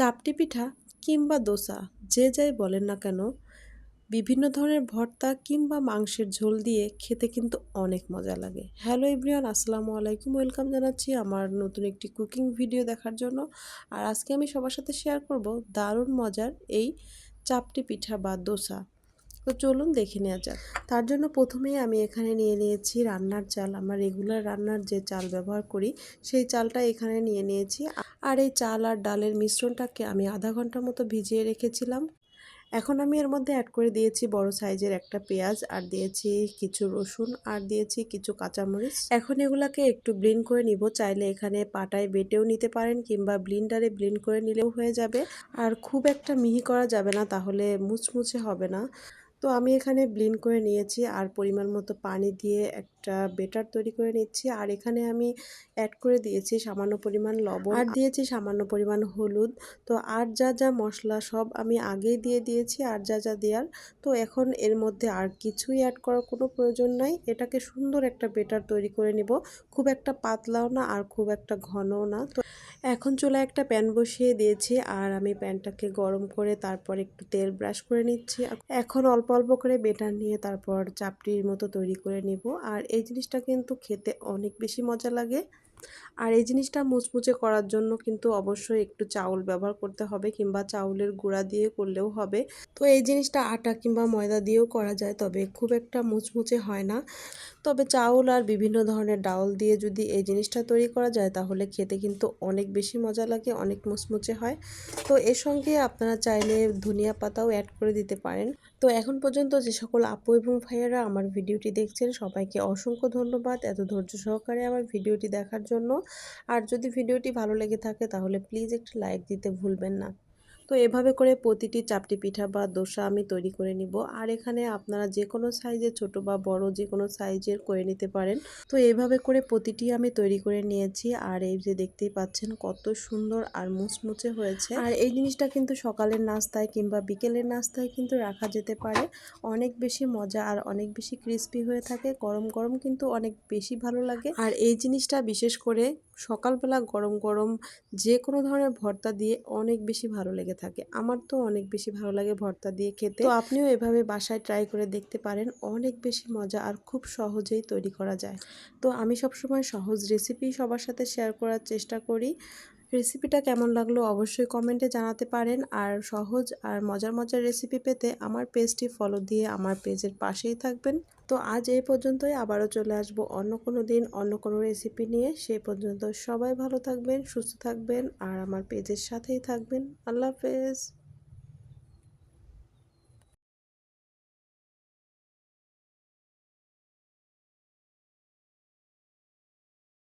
চাপটি পিঠা কিংবা দোসা, যে যাই বলেন না কেন, বিভিন্ন ধরনের ভর্তা কিংবা মাংসের ঝোল দিয়ে খেতে কিন্তু অনেক মজা লাগে। হ্যালো ইব্রিয়ান আসসালামু আলাইকুম। ওয়েলকাম জানাচ্ছি আমার নতুন একটি কুকিং ভিডিও দেখার জন্য। আর আজকে আমি সবার সাথে শেয়ার করব দারুণ মজার এই চাপটি পিঠা বা দোসা। তো চলুন দেখে নেওয়া যাক। তার জন্য প্রথমেই আমি এখানে নিয়ে নিয়েছি রান্নার চাল। আমার রেগুলার রান্নার যে চাল ব্যবহার করি, সেই চালটা এখানে নিয়ে নিয়েছি। আর এই চাল আর ডালের মিশ্রণটাকে আমি আধা ঘণ্টার মতো ভিজিয়ে রেখেছিলাম। এখন আমি এর মধ্যে অ্যাড করে দিয়েছি বড় সাইজের একটা পেঁয়াজ, আর দিয়েছি কিছু রসুন, আর দিয়েছি কিছু কাঁচামরিচ। এখন এগুলাকে একটু ব্লিন্ড করে নিব। চাইলে এখানে পাটায় বেটেও নিতে পারেন, কিংবা ব্লিন্ডারে ব্লিন্ড করে নিলেও হয়ে যাবে। আর খুব একটা মিহি করা যাবে না, তাহলে মুচমুচে হবে না। তো আমি এখানে ব্লিন করে নিয়েছি। আর পরিমাণ মতো পানি দিয়ে একটা বেটার তৈরি করে নিচ্ছি। আর এখানে আমি অ্যাড করে দিয়েছি সামান্য পরিমাণ লবণ। আর দিয়েছি সামান্য পরিমাণ হলুদ। তো আর যা যা মশলা সব আমি আগেই দিয়ে দিয়েছি আর যা যা দেওয়ার। তো এখন এর মধ্যে আর কিছুই অ্যাড করার কোনো প্রয়োজন নাই। এটাকে সুন্দর একটা বেটার তৈরি করে নিব। খুব একটা পাতলাও না আর খুব একটা ঘনও না। তো এখন চলে একটা প্যান বসিয়ে দিয়েছি আর আমি প্যানটাকে গরম করে তারপর একটু তেল ব্রাশ করে নিচ্ছি। এখন অল্প অল্প করে বেটার নিয়ে তারপর চাপড়ির মতো তৈরি করে নিব। আর এই জিনিসটা কিন্তু খেতে অনেক বেশি মজা লাগে। আর এই জিনিসটা মুচমুচে করার জন্য কিন্তু অবশ্যই একটু চাউল ব্যবহার করতে হবে কিংবা চাউলের গুঁড়া দিয়ে করলেও হবে। তো এই জিনিসটা আটা কিংবা ময়দা দিয়েও করা যায়, তবে খুব একটা মুচমুচে হয় না। তবে চাউল আর বিভিন্ন ধরনের ডাউল দিয়ে যদি এই জিনিসটা তৈরি করা যায়, তাহলে খেতে কিন্তু অনেক বেশি মজা লাগে, অনেক মুচমুচে হয়। তো এর সঙ্গে আপনারা চাইলে ধনিয়া পাতাও অ্যাড করে দিতে পারেন। তো এখন পর্যন্ত যে সকল আপু এবং ভাইয়ারা আমার ভিডিওটি দেখছেন, সবাইকে অসংখ্য ধন্যবাদ। এত ধৈর্য সহকারে আমার ভিডিওটি দেখার জন্য। আর যদি ভিডিওটি ভালো লেগে থাকে তাহলে প্লিজ একটি লাইক দিতে ভুলবেন না। তো এভাবে করে প্রতিটি চাপটি পিঠা বা দোসা আমি তৈরি করে নিব। আর এখানে আপনারা যে কোনো সাইজের ছোট বা বড় যে কোনো সাইজের করে নিতে পারেন। তো এইভাবে করে প্রতিটি আমি তৈরি করে নিয়েছি। আর এই যে দেখতেই পাচ্ছেন কত সুন্দর আর মুচমুচে হয়েছে। আর এই জিনিসটা কিন্তু সকালের নাস্তায় কিংবা বিকেলের নাস্তায় কিন্তু রাখা যেতে পারে। অনেক বেশি মজা আর অনেক বেশি ক্রিস্পি হয়ে থাকে। গরম গরম কিন্তু অনেক বেশি ভালো লাগে। আর এই জিনিসটা বিশেষ করে সকালবেলা গরম গরম যে কোনো ধরনের ভর্তা দিয়ে অনেক বেশি ভালো লেগে থাকে। আমার তো অনেক বেশি ভালো লাগে ভর্তা দিয়ে খেতে। তো আপনিও এভাবে বাসায় ট্রাই করে দেখতে পারেন, অনেক বেশি মজা আর খুব সহজেই তৈরি করা যায়। তো আমি সবসময় সহজ রেসিপি সবার সাথে শেয়ার করার চেষ্টা করি। রেসিপিটা কেমন লাগল অবশ্যই কমেন্টে জানাতে পারেন। আর সহজ আর মজার মজার রেসিপি পেতে আমার পেজটি ফলো দিয়ে আমার পেজের পাশেই থাকবেন। তো আজ এই পর্যন্তই, আবারও চলে আসব অন্য কোনো দিন অন্য কোনো রেসিপি নিয়ে। সেই পর্যন্ত সবাই ভালো থাকবেন, সুস্থ থাকবেন, আর আমার পেজের সাথেই থাকবেন। আল্লাহ হাফেজ।